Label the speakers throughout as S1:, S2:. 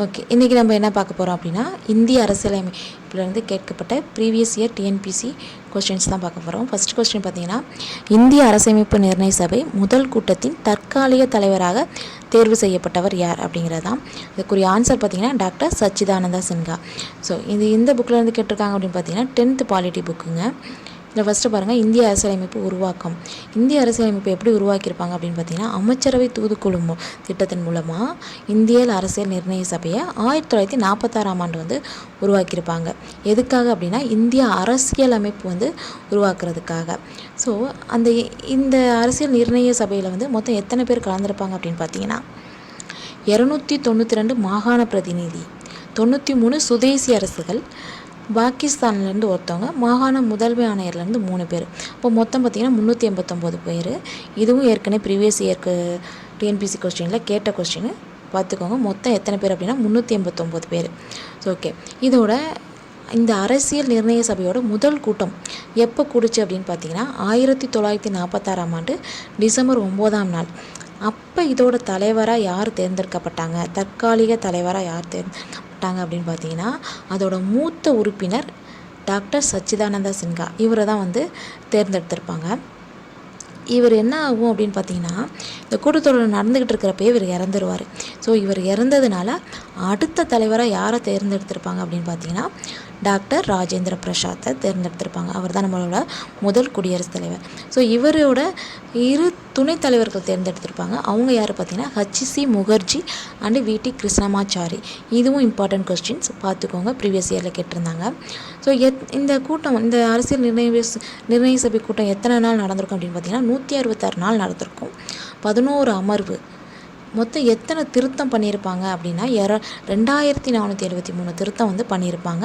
S1: Okay இன்றைக்கி நம்ம என்ன பார்க்க போகிறோம் அப்படின்னா இந்திய அரசியலமைப்பிலிருந்து கேட்கப்பட்ட ப்ரீவியஸ் இயர் டிஎன்பிசி கொஸ்டின்ஸ் தான் பார்க்க போகிறோம் ஃபர்ஸ்ட் கொஸ்டின் பார்த்தீங்கன்னா இந்திய அரசமைப்பு நிர்ணய சபை முதல் கூட்டத்தின் தற்காலிக தலைவராக தேர்வு செய்யப்பட்டவர் யார் அப்படிங்கிறது தான் இதுக்குரிய ஆன்சர் பார்த்தீங்கன்னா டாக்டர் சச்சிதானந்தா சின்ஹா. ஸோ இது இந்த புக்கில் இருந்து கேட்டிருக்காங்க அப்படின்னு பார்த்தீங்கன்னா டென்த்து பாலிட்டி புக்குங்க இதில் ஃபஸ்ட்டு பாருங்கள் இந்திய அரசியலமைப்பு உருவாக்கம். இந்திய அரசியலமைப்பு எப்படி உருவாக்கியிருப்பாங்க அப்படின்னு பார்த்தீங்கன்னா அமைச்சரவை தூதுக்குழு திட்டத்தின் மூலமாக இந்திய அரசியல் நிர்ணய சபையை ஆயிரத்தி தொள்ளாயிரத்தி நாற்பத்தாறாம் ஆண்டு வந்து உருவாக்கியிருப்பாங்க. எதுக்காக அப்படின்னா இந்திய அரசியலமைப்பு வந்து உருவாக்குறதுக்காக. ஸோ அந்த இந்த அரசியல் நிர்ணய சபையில் வந்து மொத்தம் எத்தனை பேர் கலந்துருப்பாங்க அப்படின்னு பார்த்தீங்கன்னா இரநூத்தி தொண்ணூற்றி ரெண்டு மாகாண பிரதிநிதி தொண்ணூற்றி மூணு சுதேசி அரசுகள் பாகிஸ்தான்லேருந்து ஒருத்தவங்க மாகாண முதல்மை ஆணையர்லேருந்து மூணு பேர். இப்போ மொத்தம் பார்த்திங்கன்னா முந்நூற்றி எண்பத்தொம்போது பேர். இதுவும் ஏற்கனவே ப்ரீவியஸ் இயர்க்கு டிஎன்பிசி கொஸ்டினில் கேட்ட கொஸ்டின் பார்த்துக்கோங்க மொத்தம் எத்தனை பேர் அப்படின்னா முந்நூற்றி எண்பத்தொம்போது பேர். ஸோ ஓகே இதோட இந்த அரசியல் நிர்ணய சபையோட முதல் கூட்டம் எப்போ கூடுச்சு அப்படின்னு பார்த்தீங்கன்னா ஆயிரத்தி தொள்ளாயிரத்தி நாற்பத்தாறாம் ஆண்டு டிசம்பர் ஒம்போதாம் நாள். அப்போ இதோட தலைவராக யார் தேர்ந்தெடுக்கப்பட்டாங்க? தற்காலிக தலைவராக யார் தேர்ந்தெடுக்கப்பட்டாங்க அப்படின்னு பார்த்தீங்கன்னா அதோட மூத்த உறுப்பினர் டாக்டர் சச்சிதானந்தா சின்ஹா. இவரை தான் வந்து தேர்ந்தெடுத்திருப்பாங்க. இவர் என்ன ஆகும் அப்படின்னு பார்த்தீங்கன்னா இந்த கூட்டத்தொடர் நடந்துக்கிட்டு இருக்கிறப்ப இவர் இறந்துருவார். ஸோ இவர் இறந்ததுனால அடுத்த தலைவராக யாரை தேர்ந்தெடுத்திருப்பாங்க அப்படின்னு பார்த்தீங்கன்னா டாக்டர் ராஜேந்திர பிரசாத்தை தேர்ந்தெடுத்திருப்பாங்க. அவர் தான் நம்மளோட முதல் குடியரசுத் தலைவர். ஸோ இவரோட இரு துணைத் தலைவர்கள் தேர்ந்தெடுத்திருப்பாங்க. அவங்க யார் பார்த்தீங்கன்னா ஹச்சிசி முகர்ஜி அண்டு விடி கிருஷ்ணமாச்சாரி இதுவும் இம்பார்ட்டன்ட் கொஸ்டின்ஸ் பார்த்துக்கோங்க. ப்ரீவியஸ் இயரில் கேட்டிருந்தாங்க. ஸோ எத் இந்த கூட்டம் இந்த அரசியல் நிர்ணய நிர்ணய சபை கூட்டம் எத்தனை நாள் நடந்திருக்கும் அப்படின்னு பார்த்தீங்கன்னா நூற்றி அறுபத்தாறு நாள் நடந்திருக்கும். பதினோரு அமர்வு. மொத்தம் எத்தனை திருத்தம் பண்ணியிருப்பாங்க அப்படின்னா இர ரெண்டாயிரத்தி நானூற்றி எழுபத்தி மூணு திருத்தம் வந்து பண்ணியிருப்பாங்க.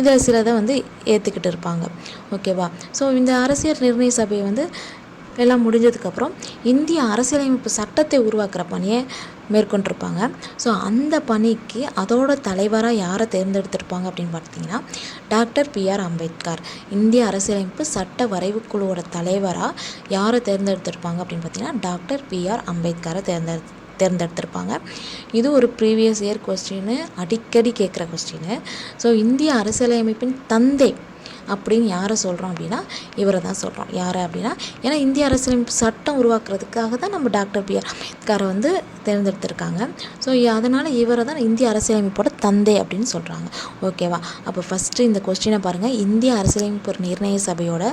S1: இதில் சிலதை வந்து ஏற்றுக்கிட்டு இருப்பாங்க. ஓகேவா ஸோ இந்த அரசியல் நிர்ணய சபை வந்து எல்லாம் முடிஞ்சதுக்கப்புறம் இந்திய அரசியலமைப்பு சட்டத்தை உருவாக்குற பணியை மேற்கொண்டிருப்பாங்க. ஸோ அந்த பணிக்கு அதோட தலைவராக யாரை தேர்ந்தெடுத்திருப்பாங்க அப்படின்னு பார்த்தீங்கன்னா டாக்டர் பிஆர் அம்பேத்கர். இந்திய அரசியலமைப்பு சட்ட வரைவுக்குழுவோட தலைவராக யாரை தேர்ந்தெடுத்திருப்பாங்க அப்படின்னு பார்த்தீங்கன்னா டாக்டர் பிஆர் அம்பேத்கரை தேர்ந்தெடு தேர்ந்தெடுத்திருப்பாங்க. இது ஒரு ப்ரீவியஸ் இயர் கொஸ்டின்னு அடிக்கடி கேட்குற கொஸ்டின்னு ஸோ இந்திய அரசியலமைப்பின் தந்தை அப்படின்னு யாரை சொல்கிறோம் அப்படின்னா இவரை தான் சொல்கிறோம் யாரை அப்படின்னா ஏன்னா இந்திய அரசியலமைப்பு சட்டம் உருவாக்குறதுக்காக தான் நம்ம டாக்டர் பிஆர் அம்பேத்கரை வந்து தேர்ந்தெடுத்திருக்காங்க. ஸோ அதனால் இவரை தான் இந்திய அரசியலமைப்போட தந்தை அப்படின்னு சொல்கிறாங்க ஓகேவா அப்போ ஃபஸ்ட்டு இந்த கொஸ்டினை பாருங்கள் இந்திய அரசியலமைப்பு நிர்ணய சபையோட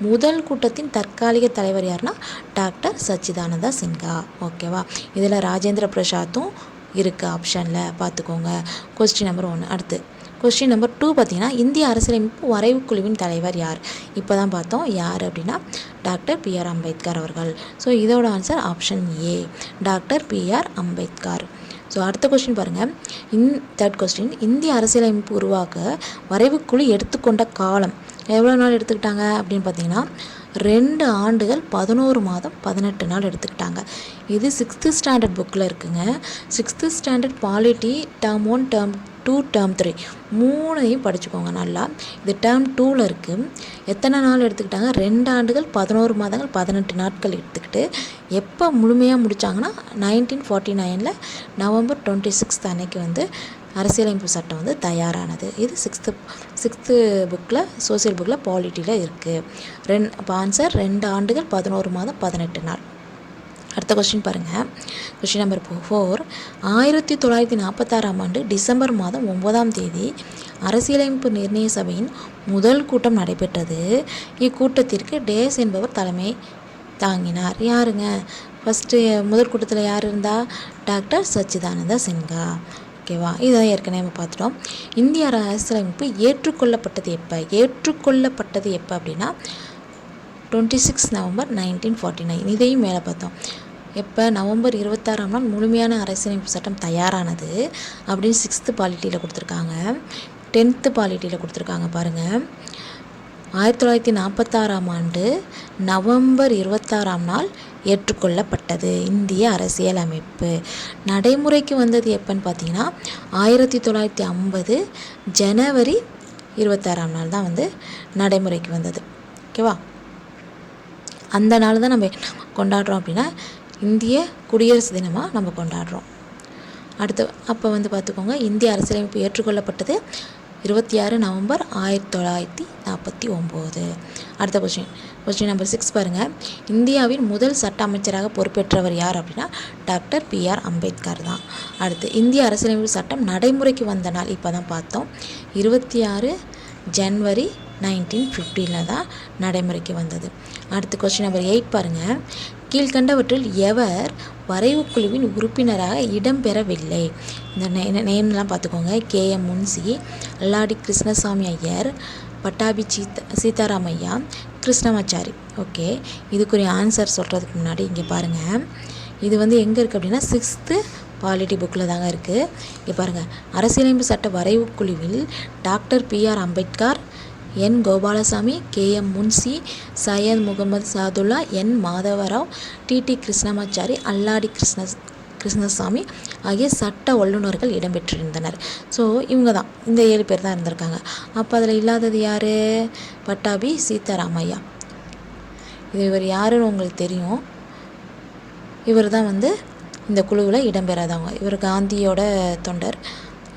S1: முதல் கூட்டத்தின் தற்காலிக தலைவர் யாருன்னா டாக்டர் சச்சிதானந்தா சின்ஹா. ஓகேவா இதில் ராஜேந்திர பிரசாத்தும் இருக்குது ஆப்ஷனில் பார்த்துக்கோங்க. கொஸ்டின் நம்பர் ஒன்று அடுத்து. கொஸ்டின் நம்பர் டூ பார்த்தீங்கன்னா இந்திய அரசியலமைப்பு வரைவு குழுவின் தலைவர் யார்? இப்போ தான் பார்த்தோம் யார் அப்படின்னா டாக்டர் பிஆர் அம்பேத்கர் அவர்கள். ஸோ இதோட answer option A doctor BR Ambedkar. So அடுத்த கொஸ்டின் பாருங்கள் இன் தேர்ட் கொஸ்டின் இந்திய அரசியலமைப்பு உருவாக்க வரைவுக்குழு எடுத்துக்கொண்ட காலம் எவ்வளோ நாள் எடுத்துக்கிட்டாங்க அப்படின்னு பார்த்தீங்கன்னா ரெண்டு ஆண்டுகள் பதினோரு மாதம் பதினெட்டு நாள் எடுத்துக்கிட்டாங்க. இது சிக்ஸ்த்து ஸ்டாண்டர்ட் புக்கில் இருக்குங்க. Sixth standard polity term one term two term three மூணையும் படிச்சுக்கோங்க நல்லா. இது டேர்ம் டூவில் இருக்குது எத்தனை நாள் எடுத்துக்கிட்டாங்க? ரெண்டு ஆண்டுகள் பதினோரு மாதங்கள் பதினெட்டு நாட்கள் எடுத்துக்கிட்டு எப்போ முழுமையாக முடித்தாங்கன்னா நைன்டீன் ஃபார்ட்டி நைனில் நவம்பர் டுவெண்ட்டி சிக்ஸ்த் அன்னைக்கு வந்து அரசியலமைப்பு சட்டம் வந்து தயாரானது. இது சிக்ஸ்த்து சிக்ஸ்த்து புக்கில் சோசியல் புக்கில் பாலிட்டியில் இருக்குது ரெண் இப்போ ஆன்சர் ரெண்டு ஆண்டுகள் பதினோரு மாதம் பதினெட்டு நாள். அடுத்த கொஸ்டின் பாருங்கள் கொஸ்டின் நம்பர் ஃபோர் ஆயிரத்தி தொள்ளாயிரத்தி நாற்பத்தாறாம் ஆண்டு டிசம்பர் மாதம் ஒன்பதாம் தேதி அரசியலமைப்பு நிர்ணய சபையின் முதல் கூட்டம் நடைபெற்றது. இக்கூட்டத்திற்கு டேஸ் என்பவர் தலைமை தாங்கினார். யாருங்க? ஃபஸ்ட்டு முதல் கூட்டத்தில் யார் இருந்தா? டாக்டர் சச்சிதானந்த சின்ஹா. ஓகேவா இதை ஏற்கனவே நம்ம பார்த்துட்டோம். இந்திய அரசியலமைப்பு ஏற்றுக்கொள்ளப்பட்டது எப்போ? ஏற்றுக்கொள்ளப்பட்டது எப்போ அப்படின்னா twenty six November nineteen forty nine இதையும் மேலே பார்த்தோம். எப்போ நவம்பர் இருபத்தாறாம் நாள் முழுமையான அரசியலமைப்பு சட்டம் தயாரானது அப்படின்னு சிக்ஸ்த்து பாலிட்டியில் கொடுத்துருக்காங்க. டென்த்து பாலிட்டியில் கொடுத்துருக்காங்க பாருங்கள் ஆயிரத்தி தொள்ளாயிரத்தி நாற்பத்தாறாம் ஆண்டு நவம்பர் இருபத்தாறாம் நாள் ஏற்றுக்கொள்ளப்பட்டது. இந்திய அரசியலமைப்பு. நடைமுறைக்கு வந்தது எப்போன்னு பார்த்தீங்கன்னா ஆயிரத்தி தொள்ளாயிரத்தி ஐம்பது ஜனவரி இருபத்தாறாம் நாள் தான் வந்து நடைமுறைக்கு வந்தது. ஓகேவா அந்த நாள் தான் நம்ம கொண்டாடுறோம் அப்படின்னா இந்திய குடியரசு தினமாக நம்ம கொண்டாடுறோம். அடுத்து அப்போ வந்து பார்த்துக்கோங்க இந்திய அரசியலமைப்பு ஏற்றுக்கொள்ளப்பட்டது இருபத்தி ஆறு நவம்பர் ஆயிரத்தி தொள்ளாயிரத்தி நாற்பத்தி ஒம்பது. அடுத்த கொஸ்டின் கொஸ்டின் நம்பர் சிக்ஸ் பாருங்கள் இந்தியாவின் முதல் சட்ட அமைச்சராக பொறுப்பேற்றவர் யார் அப்படின்னா டாக்டர் பிஆர் அம்பேத்கர் தான். அடுத்து இந்திய அரசியலமைப்பு சட்டம் நடைமுறைக்கு வந்த நாள் இப்போ தான் பார்த்தோம். இருபத்தி ஆறு ஜன்வரி நைன்டீன் ஃபிஃப்டீனில் தான் நடைமுறைக்கு வந்தது. அடுத்து கொஸ்டின் நம்பர் எயிட் பாருங்கள் கீழ்கண்டவற்றில் எவர் வரைவு குழுவின் உறுப்பினராக இடம்பெறவில்லை. இந்த நே நேம்லாம் பார்த்துக்கோங்க. கே. எம். முன்சி அல்லாடி கிருஷ்ணசாமி ஐயர் பட்டாபி சீத் சீதாராமையா கிருஷ்ணமாச்சாரி. ஓகே. இதுக்குரிய ஆன்சர் சொல்கிறதுக்கு முன்னாடி இங்கே பாருங்கள் இது வந்து எங்கே இருக்குது அப்படின்னா சிக்ஸ்த்து பாலிட்டி புக்கில் தாங்க இருக்குது இங்கே பாருங்கள் அரசியலமைப்பு சட்ட வரைவு குழுவில் doctor BR Ambedkar N Gopalaswami K. M. Munshi Syed Mohammad Saadulla N Madhava Rao TT Krishnamachari Alladi Krishna Krishnaswami ஆகிய சட்ட வல்லுநர்கள் இடம்பெற்றிருந்தனர். ஸோ இவங்க தான். இந்த ஏழு பேர் தான் இருந்திருக்காங்க. அப்போ அதில் இல்லாதது யார்? பட்டாபி சீதாராமையா. இது இவர் யாருன்னு உங்களுக்கு தெரியும். இவர் தான் வந்து இந்த குழுவில் இடம்பெறாதவங்க. இவர் காந்தியோட தொண்டர்.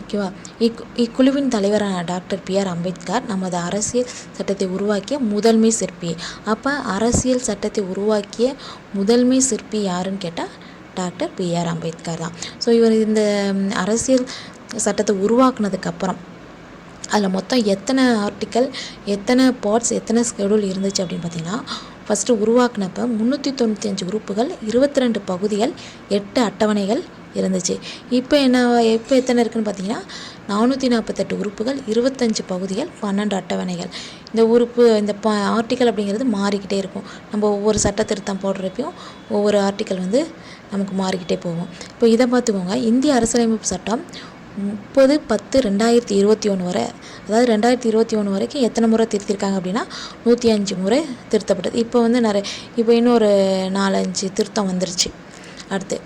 S1: ஓகேவா? இக் இக்குழுவின் தலைவரான டாக்டர் பிஆர் அம்பேத்கர் நமது அரசியல் சட்டத்தை உருவாக்கிய முதன்மை சிற்பி. அப்போ அரசியல் சட்டத்தை உருவாக்கிய முதன்மை சிற்பி யாருன்னு கேட்டால் டாக்டர் பிஆர் அம்பேத்கர் தான். ஸோ இவர் இந்த அரசியல் சட்டத்தை உருவாக்குனதுக்கப்புறம் அதில் மொத்தம் எத்தனை ஆர்டிக்கல் எத்தனை பார்ட்ஸ் எத்தனை ஸ்கெடியூல் இருந்துச்சு அப்படின்னு பார்த்தீங்கன்னா ஃபஸ்ட்டு உருவாக்குனப்போ முந்நூற்றி தொண்ணூற்றி அஞ்சு உறுப்புகள் இருபத்தி ரெண்டு பகுதிகள் எட்டு அட்டவணைகள் இருந்துச்சு. இப்போ என்ன இப்போ எத்தனை இருக்குன்னு பார்த்தீங்கன்னா நானூற்றி நாற்பத்தெட்டு உறுப்புகள் இருபத்தஞ்சு பகுதிகள் பன்னெண்டு அட்டவணைகள். இந்த உறுப்பு இந்த ப ஆர்டிக்கல் அப்படிங்கிறது மாறிக்கிட்டே இருக்கும். நம்ம ஒவ்வொரு சட்ட திருத்தம் போடுறப்பையும் ஒவ்வொரு ஆர்டிக்கல் வந்து நமக்கு மாறிக்கிட்டே போகும். இப்போ இதை பார்த்துக்கோங்க. இந்திய அரசியலமைப்பு சட்டம் முப்பது பத்து ரெண்டாயிரத்தி இருபத்தி ஒன்று வரை அதாவது ரெண்டாயிரத்தி இருபத்தி ஒன்று வரைக்கும் எத்தனை முறை திருத்திருக்காங்க அப்படின்னா நூற்றி அஞ்சு முறை திருத்தப்பட்டது. இப்போ வந்து நிறைய இப்போ இன்னொரு நாலஞ்சு திருத்தம் வந்துருச்சு. அடுத்து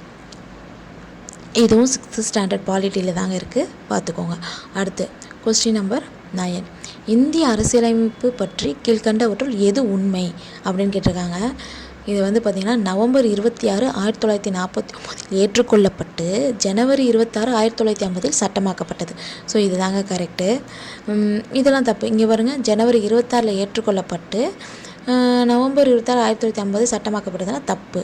S1: இதுவும் சிக்ஸ்த்து ஸ்டாண்டர்ட் பாலிட்டியில் தாங்க இருக்குது பார்த்துக்கோங்க. அடுத்து கொஸ்டின் நம்பர் நயன் இந்திய அரசியலமைப்பு பற்றி கீழ்கண்டவற்றுள் எது உண்மை அப்படின்னு கேட்டிருக்காங்க. இது வந்து பார்த்திங்கன்னா நவம்பர் இருபத்தி ஆறு ஆயிரத்தி தொள்ளாயிரத்தி நாற்பத்தி ஒம்போதில் ஏற்றுக்கொள்ளப்பட்டு ஜனவரி இருபத்தாறு ஆயிரத்தி தொள்ளாயிரத்தி ஐம்பதில் சட்டமாக்கப்பட்டது. ஸோ இதுதாங்க கரெக்டு இதெல்லாம் தப்பு. இங்கே பாருங்கள் ஜனவரி இருபத்தாறில் ஏற்றுக்கொள்ளப்பட்டு நவம்பர் இருபத்தாறு ஆயிரத்தி தொள்ளாயிரத்தி ஐம்பது சட்டமாக்கப்பட்டதுன்னா தப்பு.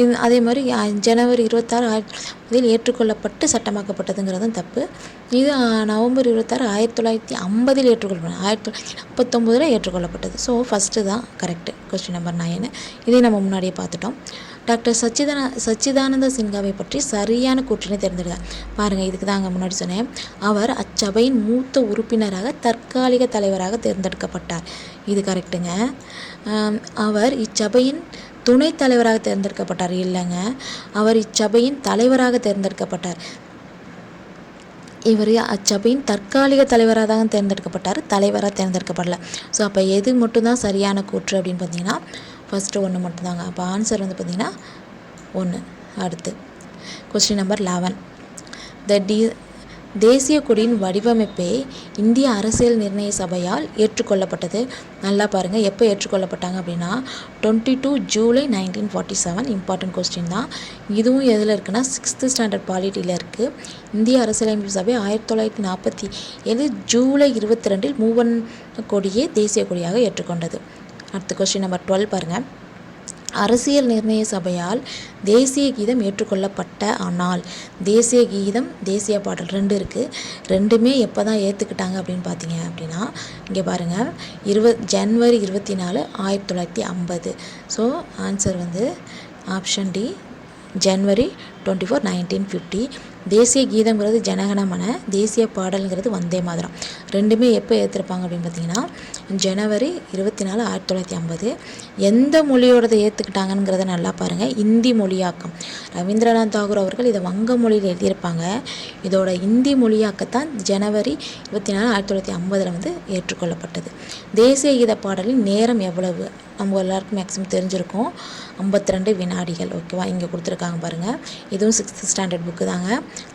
S1: இது அதே மாதிரி ஜனவரி இருபத்தாறு ஆயிரத்தி இதில் ஏற்றுக்கொள்ளப்பட்டு சட்டமாக்கப்பட்டதுங்கிறதும் தப்பு. இது நவம்பர் இருபத்தாறு ஆயிரத்தி தொள்ளாயிரத்தி ஐம்பதில் ஏற்றுக்கொள்ளப்பட்டது. ஆயிரத்தி தொள்ளாயிரத்தி முப்பத்தொம்போதில் ஏற்றுக்கொள்ளப்பட்டது. ஸோ ஃபஸ்ட்டு தான் கரெக்டு கொஸ்டின் நம்பர் நைனு இதை நம்ம முன்னாடியே பார்த்துட்டோம். டாக்டர் சச்சிதான சச்சிதானந்த சின்ஹாவை பற்றி சரியான கூற்றினை தேர்ந்தெடுத்தார் பாருங்கள் இதுக்கு தான் அங்கே முன்னாடி சொன்னேன். அவர் அச்சபையின் மூத்த உறுப்பினராக தற்காலிக தலைவராக தேர்ந்தெடுக்கப்பட்டார். இது கரெக்டுங்க அவர் இச்சபையின் துணைத் தலைவராக தேர்ந்தெடுக்கப்பட்டார். இல்லைங்க. அவர் இச்சபையின் தலைவராக தேர்ந்தெடுக்கப்பட்டார். இவர் அச்சபையின் தற்காலிக தலைவராக தான் தேர்ந்தெடுக்கப்பட்டார். தலைவராக தேர்ந்தெடுக்கப்படல. ஸோ அப்போ எது மட்டும்தான் சரியான கூற்று அப்படின்னு பார்த்தீங்கன்னா ஃபஸ்ட்டு ஒன்று மட்டும்தாங்க. அப்போ ஆன்சர் வந்து பார்த்தீங்கன்னா ஒன்று அடுத்து. Question number eleven the D தேசிய கொடியின் வடிவமைப்பே இந்திய அரசியல் நிர்ணய சபையால் ஏற்றுக்கொள்ளப்பட்டது. நல்லா பாருங்கள் எப்போ ஏற்றுக்கொள்ளப்பட்டாங்க அப்படின்னா twenty two July nineteen forty seven important question தான். இதுவும் எதில் இருக்குன்னா சிக்ஸ்த்து ஸ்டாண்டர்ட் பாலிட்டியில் இருக்குது இந்திய அரசியலமைப்பு சபை ஆயிரத்தி தொள்ளாயிரத்தி நாற்பத்தி ஏழு ஜூலை இருபத்தி ரெண்டில் மூவன் கொடியே தேசிய கொடியாக ஏற்றுக்கொண்டது. அடுத்த கொஸ்டின் நம்பர் டுவெல் பாருங்கள் அரசியல் நிர்ணய சபையால் தேசிய கீதம் ஏற்றுக்கொள்ளப்பட்ட ஆனால் தேசிய கீதம் தேசிய பாடல் ரெண்டு இருக்குது ரெண்டுமே எப்போ தான் ஏற்றுக்கிட்டாங்க அப்படின்னு பார்த்தீங்க அப்படின்னா இங்கே பாருங்கள் இருவ ஜனவரி இருபத்தி நாலு ஆயிரத்தி தொள்ளாயிரத்தி ஐம்பது. ஸோ ஆன்சர் வந்து option D January twenty four nineteen fifty தேசிய கீதங்கிறது ஜனகணமன தேசிய பாடல்ங்கிறது வந்தே மாதிரம். ரெண்டுமே எப்போ ஏற்றிருப்பாங்க அப்படின்னு பார்த்தீங்கன்னா ஜனவரி இருபத்தி நாலு ஆயிரத்தி தொள்ளாயிரத்தி ஐம்பது. எந்த மொழியோடதை ஏற்றுக்கிட்டாங்கங்கிறத நல்லா பாருங்கள் இந்தி மொழியாக்கம். ரவீந்திரநாத் தாகூர் அவர்கள் இதை வங்க மொழியில் எழுதியிருப்பாங்க. இதோட இந்தி மொழியாக்கத்தான் ஜனவரி இருபத்தி நாலு ஆயிரத்தி தொள்ளாயிரத்தி ஐம்பதில் வந்து ஏற்றுக்கொள்ளப்பட்டது. தேசிய கீத பாடலின் நேரம் எவ்வளவு? நம்ம எல்லாருக்கும் மேக்ஸிமம் தெரிஞ்சிருக்கும். ஐம்பத்தி ரெண்டு வினாடிகள் ஓகேவா இங்கே கொடுத்துருக்காங்க பாருங்கள் இதுவும் சிக்ஸ்த் ஸ்டாண்டர்ட் புக்கு தாங்க.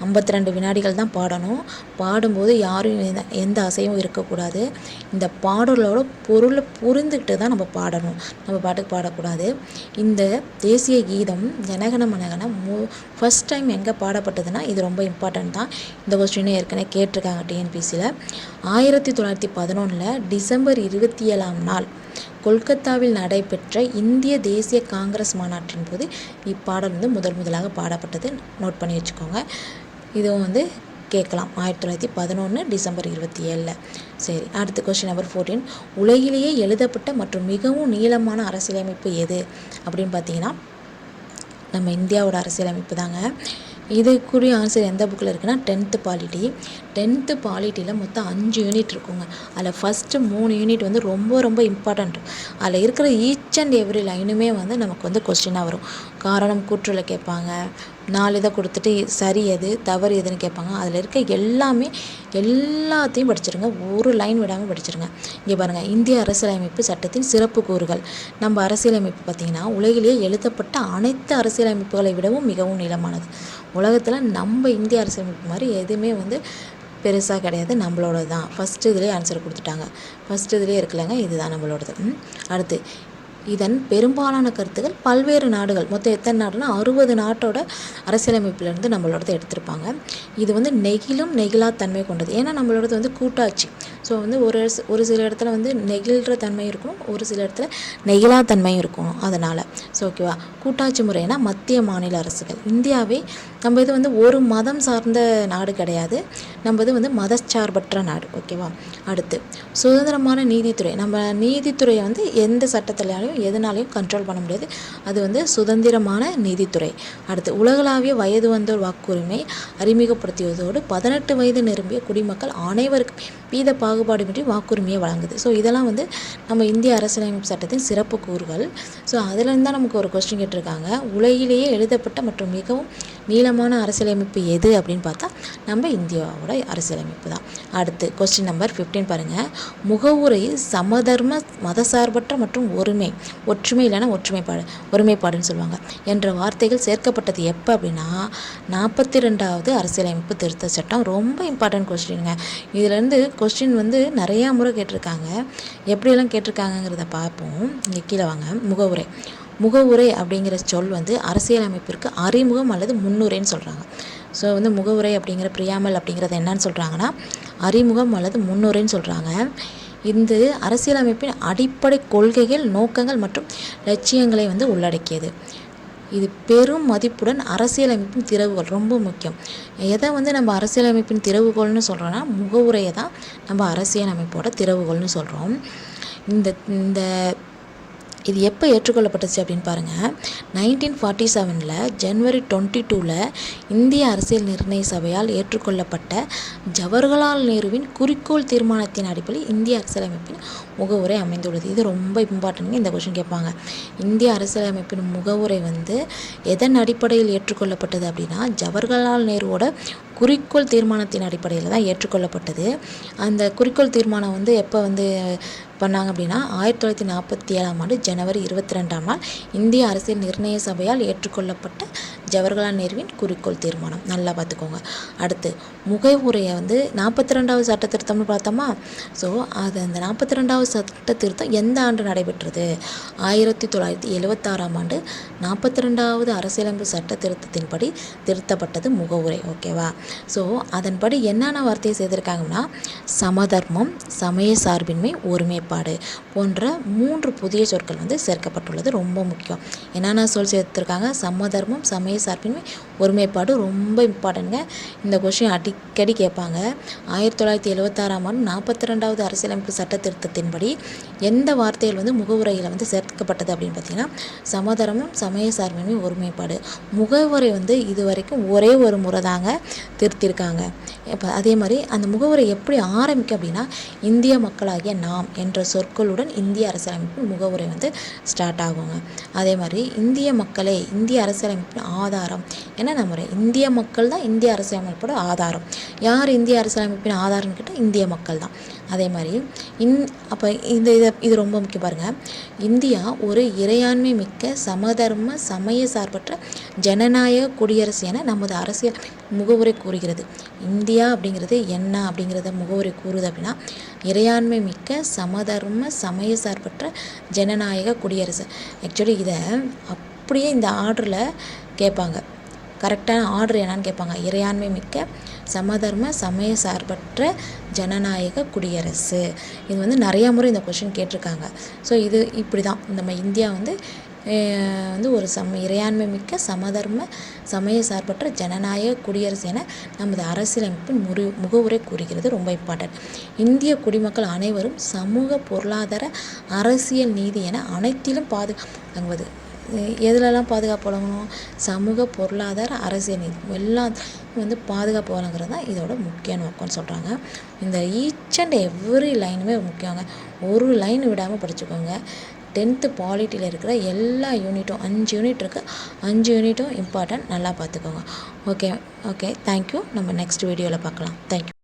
S1: ஐம்பத்தி ரெண்டு வினாடிகள் தான் பாடணும். பாடும்போது யாரும் எந்த எந்த இருக்கக்கூடாது. இந்த பாடலோட பொருளை புரிந்துக்கிட்டு தான் நம்ம பாடணும். நம்ம பாட்டுக்கு பாடக்கூடாது. இந்த தேசிய கீதம் ஜனகன மனகன மு ஃபஸ்ட் டைம் எங்கே பாடப்பட்டதுன்னா இது ரொம்ப இம்பார்ட்டன்ட் தான். இந்த கொஸ்டினை ஏற்கனவே கேட்டிருக்காங்க டிஎன்பிசியில் ஆயிரத்தி தொள்ளாயிரத்தி பதினொன்றில் டிசம்பர் இருபத்தி ஏழாம் நாள் கொல்கத்தாவில் நடைபெற்ற இந்திய தேசிய காங்கிரஸ் மாநாட்டின் போது இப்பாடல் வந்து முதல் முதலாக பாடப்பட்டது. நோட் பண்ணி வச்சுக்கோங்க. இதுவும் வந்து கேட்கலாம். ஆயிரத்தி தொள்ளாயிரத்தி பதினொன்று டிசம்பர் இருபத்தி ஏழில். சரி அடுத்த கொஸ்டின் நம்பர் ஃபோர்டீன் உலகிலேயே எழுதப்பட்ட மற்றும் மிகவும் நீளமான அரசியலமைப்பு எது? அப்படின்னு பார்த்தீங்கன்னா நம்ம இந்தியாவோட அரசியலமைப்பு தாங்க. இதுக்குரிய ஆன்சர் எந்த புக்கில் இருக்குன்னா டென்த்து பாலிட்டி டென்த்து பாலிட்டியில் மொத்தம் அஞ்சு யூனிட் இருக்குங்க. அதில் ஃபஸ்ட்டு மூணு யூனிட் வந்து ரொம்ப ரொம்ப இம்பார்ட்டண்ட் அதில் இருக்கிற ஈச் அண்ட் எவ்ரி லைனுமே வந்து நமக்கு வந்து கொஸ்டினாக வரும். காரணம் கூற்றுல கேட்பாங்க. நாலு இதை கொடுத்துட்டு சரி எது தவறு எதுன்னு கேட்பாங்க. அதில் இருக்க எல்லாமே எல்லாத்தையும் படிச்சிருங்க. ஒரு லைன் விடாமல் படிச்சிருங்க. இங்கே பாருங்கள் இந்திய அரசியலமைப்பு சட்டத்தின் சிறப்பு கூறுகள். நம்ம அரசியலமைப்பு பார்த்திங்கன்னா உலகிலேயே எழுதப்பட்ட அனைத்து அரசியலமைப்புகளை விடவும் மிகவும் நீளமானது. உலகத்தில் நம்ம இந்திய அரசியலமைப்பு மாதிரி எதுவுமே வந்து பெருசாக கிடையாது நம்மளோட தான் ஃபஸ்ட்டு இதுலேயே ஆன்சர் கொடுத்துட்டாங்க. ஃபஸ்ட்டு இதுலேயே இருக்கலங்க இதுதான் நம்மளோடது. அடுத்து இதன் பெரும்பாலான கருத்துக்கள் பல்வேறு நாடுகள். மொத்தம் எத்தனை நாடுனா அறுபது நாட்டோட அரசியலமைப்பிலேருந்து நம்மளோடது எடுத்திருப்பாங்க. இது வந்து நெகிழும் நெகிழா தன்மை கொண்டது. ஏன்னா நம்மளோடது வந்து கூட்டாட்சி. ஸோ வந்து ஒரு ஒரு சில இடத்துல வந்து நெகிழ்கிற தன்மை இருக்கும் ஒரு சில இடத்துல நெகிழா தன்மையும் இருக்கும் அதனால். ஸோ ஓகேவா கூட்டாட்சி முறைனா மத்திய மாநில அரசுகள். இந்தியாவே நம்ம இது வந்து ஒரு மதம் சார்ந்த நாடு கிடையாது. நம்ம இது வந்து மதச்சார்பற்ற நாடு ஓகேவா? அடுத்து சுதந்திரமான நீதித்துறை. நம்ம நீதித்துறையை வந்து எந்த சட்டத்திலையும் எதனாலையும் கண்ட்ரோல் பண்ண முடியாது. அது வந்து சுதந்திரமான நீதித்துறை. அடுத்து உலகளாவிய வயது வந்தோர் வாக்குரிமை அறிமுகப்படுத்தியதோடு பதினெட்டு வயது நிரம்பிய குடிமக்கள் அனைவருக்கும் வீத பாகுபாடுமின்றி வாக்குரிமையை வழங்குது. ஸோ இதெல்லாம் வந்து நம்ம இந்திய அரசியலமைப்பு சட்டத்தின் சிறப்பு கூறுகள். ஸோ அதுலேருந்து தான் நமக்கு ஒரு கொஸ்டின் கேட்டிருக்காங்க. உலகிலேயே எழுதப்பட்ட மற்றும் மிகவும் நீளமான அரசியலமைப்பு எது அப்படின்னு பார்த்தா நம்ம இந்தியாவோட அரசியலமைப்பு தான். அடுத்து கொஸ்டின் நம்பர் 15 பாருங்கள் முகவுரையில் சமதர்ம மதசார்பற்ற மற்றும் ஒருமை ஒற்றுமை இல்லைனா ஒற்றுமைப்பாடு ஒருமைப்பாடுன்னு சொல்லுவாங்க. என்ற வார்த்தைகள் சேர்க்கப்பட்டது எப்போ அப்படின்னா நாற்பத்தி ரெண்டாவது அரசியலமைப்பு திருத்த சட்டம். ரொம்ப இம்பார்ட்டன்ட் கொஸ்டினுங்க இதுலேருந்து கொஸ்டின் வந்து நிறையா முறை கேட்டிருக்காங்க. எப்படியெல்லாம் கேட்டிருக்காங்கங்கிறத பார்ப்போம். இங்கே கீழே வாங்க. முகவுரை. முகவுரை அப்படிங்கிற சொல் வந்து அரசியலமைப்பிற்கு அறிமுகம் அல்லது முன்னுரைன்னு சொல்கிறாங்க ஸோ வந்து முகவுரை அப்படிங்கிற பிரியாமல் அப்படிங்கிறது என்னன்னு சொல்கிறாங்கன்னா அறிமுகம் அல்லது முன்னுரைன்னு சொல்கிறாங்க இந்த அரசியலமைப்பின் அடிப்படை கொள்கைகள் நோக்கங்கள் மற்றும் லட்சியங்களை வந்து உள்ளடக்கியது. இது பெரும் மதிப்புடன் அரசியலமைப்பின் திறவுகோல் ரொம்ப முக்கியம். எதை வந்து நம்ம அரசியலமைப்பின் திறவுகோல்னு சொல்கிறோன்னா முகவுரையை தான் நம்ம அரசியலமைப்போட திறவுகோல்னு சொல்கிறோம் இந்த இந்த இது எப்போ ஏற்றுக்கொள்ளப்பட்டுச்சு அப்படின்னு பாருங்கள் நைன்டீன் ஃபார்ட்டி செவனில் ஜனவரி டுவெண்ட்டி டூவில் இந்திய அரசியல் நிர்ணய சபையால் ஏற்றுக்கொள்ளப்பட்ட ஜவஹர்லால் நேருவின் குறிக்கோள் தீர்மானத்தின் அடிப்படையில் இந்திய அரசியலமைப்பின் முகவுரை அமைந்துள்ளது. இது ரொம்ப இம்பார்ட்டன்ட் இந்த கொஷின் கேட்பாங்க. இந்திய அரசியலமைப்பின் முகவுரை வந்து எதன் அடிப்படையில் ஏற்றுக்கொள்ளப்பட்டது அப்படின்னா ஜவஹர்லால் நேருவோட குறிக்கோள் தீர்மானத்தின் அடிப்படையில் தான் ஏற்றுக்கொள்ளப்பட்டது. அந்த குறிக்கோள் தீர்மானம் வந்து எப்போ வந்து பண்ணாங்க அப்படின்னா ஆயிரத்தி தொள்ளாயிரத்தி நாற்பத்தி ஏழாம் ஆண்டு ஜனவரி இருபத்தி ரெண்டாம் நாள் இந்திய அரசியல் நிர்ணய சபையால் ஏற்றுக்கொள்ளப்பட்ட ஜவஹர்லால் நேருவின் குறிக்கோள் தீர்மானம். நல்லா பார்த்துக்கோங்க. அடுத்து முகவுரையை வந்து நாற்பத்தி ரெண்டாவது சட்ட திருத்தம்னு பார்த்தோமா? ஸோ அது அந்த நாற்பத்தி ரெண்டாவது சட்ட திருத்தம் எந்த ஆண்டு நடைபெற்றது? ஆயிரத்தி தொள்ளாயிரத்தி எழுவத்தாறாம் ஆண்டு நாற்பத்தி ரெண்டாவது அரசியலமைப்பு சட்ட திருத்தத்தின்படி திருத்தப்பட்டது முகவுரை ஓகேவா ஸோ அதன்படி என்னென்ன வார்த்தையை செய்திருக்காங்கன்னா சமதர்மம் சமய சார்பின்மை ஒருமைப்பாடு போன்ற மூன்று புதிய சொற்கள் வந்து சேர்க்கப்பட்டுள்ளது. ரொம்ப முக்கியம். என்னென்ன சொல் சேர்த்துருக்காங்க? சமதர்மம் சமய சார்பின்மை ஒருமைப்பாடு ரொம்ப இம்பார்ட்டன்ட்ங்க இந்த கொஷின் அடிக்கடி கேட்பாங்க. ஆயிரத்தி தொள்ளாயிரத்தி எழுபத்தாறாம் ஆண்டு நாற்பத்தி ரெண்டாவது அரசியலமைப்பு சட்ட திருத்தத்தின்படி எந்த வார்த்தைகள் வந்து முகவுரையில் வந்து சேர்க்கப்பட்டது அப்படின்னு பார்த்தீங்கன்னா சமதரமும் சமய சார்பின்மை ஒருமைப்பாடு. முகவுரை வந்து இது வரைக்கும் ஒரே ஒரு முறை தாங்க திருத்திருக்காங்க. இப்போ அதே மாதிரி அந்த முகவுரை எப்படி ஆரம்பிக்கும் அப்படின்னா இந்திய மக்களாகிய நாம் என்ற சொற்களுடன் இந்திய அரசியலமைப்பின் முகவுரை வந்து ஸ்டார்ட் ஆகுங்க. அதே மாதிரி இந்திய மக்களே இந்திய அரசியலமைப்பின் ஆதாரம். ஏன்னா நம்ம இந்திய மக்கள் தான் இந்திய அரசியலமைப்போட ஆதாரம். யார் இந்திய அரசியலமைப்பின் ஆதாரம்னு கேட்டால் இந்திய மக்கள் தான். அதே மாதிரி இந் அப்போ இந்த இதை இது ரொம்ப முக்கியம் பாருங்கள் இந்தியா ஒரு இறையாண்மை மிக்க சமதர்ம சமய சார்பற்ற ஜனநாயக குடியரசு என நமது அரசியல் முகவுரை கூறுகிறது. இந்தியா அப்படிங்கிறது என்ன அப்படிங்கிறத முகவுரை கூறுது அப்படின்னா இறையாண்மை மிக்க சமதர்ம சமய சார்பற்ற ஜனநாயக குடியரசு. ஆக்சுவலி இதை அப்படியே இந்த ஆர்டரில் கேட்பாங்க. கரெக்டான ஆர்டர் என்னன்னு கேட்பாங்க. இறையாண்மை மிக்க சமதர்ம சமய சார்பற்ற ஜனநாயக குடியரசு. இது வந்து நிறையா முறை இந்த கொஷின் கேட்டிருக்காங்க. ஸோ இது இப்படி தான் நம்ம இந்தியா வந்து வந்து ஒரு சம இறையாண்மை மிக்க சமதர்ம சமய சார்பற்ற ஜனநாயக குடியரசு என நமது அரசியலமைப்பின் முறி முகவுரை கூறுகிறது. ரொம்ப இம்பார்ட்டன்ட் இந்திய குடிமக்கள் அனைவரும் சமூக பொருளாதார அரசியல் நீதி என அனைத்திலும் பாதுகாப்புவது எதுலலாம் பாதுகாப்பு வழங்கணும்? சமூக பொருளாதார அரசியல் நீதி. எல்லாம் வந்து பாதுகாப்பு வழங்குறது தான் இதோட முக்கிய நோக்கம்னு சொல்கிறாங்க இந்த ஈச் அண்ட் எவ்ரி லைனுமே முக்கியங்க. ஒரு லைன் விடாமல் படிச்சுக்கோங்க. டென்த்து பாலிட்டியில் இருக்கிற எல்லா யூனிட்டும் அஞ்சு யூனிட் இருக்குது அஞ்சு யூனிட்டும் இம்பார்ட்டன்ட் நல்லா பார்த்துக்கோங்க. ஓகே ஓகே தேங்க்யூ நம்ம நெக்ஸ்ட் வீடியோவில் பார்க்கலாம். Thank you